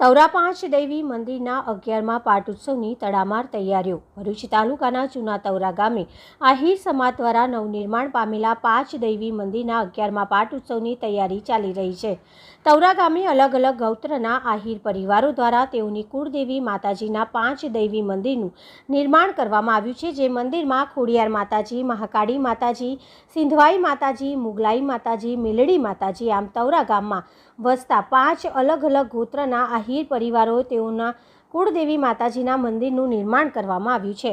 તવરા પાંચ દેવી મંદિરના અગિયારમાં પાટોત્સવની તડામાર તૈયારીઓ. ભરૂચ તાલુકાના જૂના તવરા ગામે આહિર સમાજ દ્વારા નવનિર્માણ પામેલા પાંચ દૈવી મંદિરના અગિયારમાં પાટોત્સવની તૈયારી ચાલી રહી છે. તવરા ગામે અલગ અલગ ગૌત્રના આહિર પરિવારો દ્વારા તેઓની કુળદેવી માતાજીના પાંચ દૈવી મંદિરનું નિર્માણ કરવામાં આવ્યું છે, જે મંદિરમાં ખોડિયાર માતાજી, મહાકાળી માતાજી, સિંધવાઈ માતાજી, મુગલાઈ માતાજી, મિલડી માતાજી આમ તવરા ગામમાં વસતા પાંચ અલગ અલગ ગોત્રના આહિર પરિવારો તેઓના કુળદેવી માતાજીના મંદિરનું નિર્માણ કરવામાં આવ્યું છે.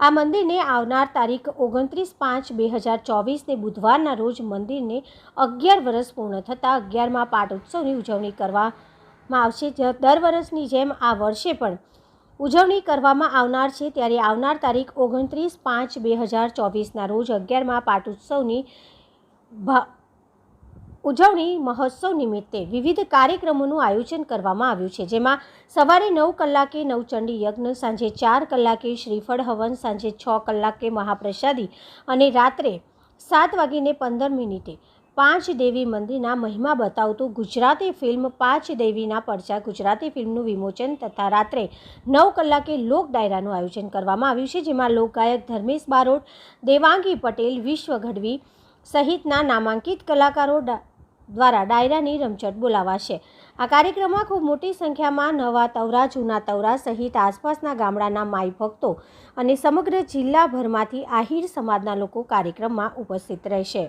આ મંદિરને આવનાર તારીખ ઓગણત્રીસ પાંચ બે હજાર ચોવીસને બુધવારના રોજ મંદિરને અગિયાર વર્ષ પૂર્ણ થતાં અગિયારમાં પાટ ઉત્સવની ઉજવણી કરવામાં આવશે. દર વર્ષની જેમ આ વર્ષે પણ ઉજવણી કરવામાં આવનાર છે. ત્યારે આવનાર તારીખ ઓગણત્રીસ પાંચ બે હજાર ચોવીસના રોજ અગિયારમાં પાટ ઉત્સવની ભા ઉજવણી મહોત્સવ નિમિત્તે વિવિધ કાર્યક્રમોનું આયોજન કરવામાં આવ્યું છે, જેમાં સવારે નવ કલાકે નવચંડી યજ્ઞ, સાંજે ચાર કલાકે શ્રીફળ હવન, સાંજે છ કલાકે મહાપ્રસાદી અને રાત્રે સાત વાગીને પંદર મિનિટે પાંચ દેવી મંદિરના મહિમા બતાવતું ગુજરાતી ફિલ્મ પાંચ દેવીના પડચા ગુજરાતી ફિલ્મનું વિમોચન તથા રાત્રે નવ કલાકે લોક ડાયરાનું આયોજન કરવામાં આવ્યું છે, જેમાં લોકગાયક ધર્મેશ બારોટ, દેવાંગી પટેલ, વિશ્વ ગઢવી સહિતના નામાંકિત કલાકારો દ્વારા ડાયરાની રમઝટ બોલાવાશે. આ કાર્યક્રમમાં ખૂબ મોટી સંખ્યામાં નવા તવરા, જૂના તવરા સહિત આસપાસના ગામડાના માઈ ભક્તો અને સમગ્ર જિલ્લાભરમાંથી આહિર સમાજના લોકો કાર્યક્રમમાં ઉપસ્થિત રહેશે.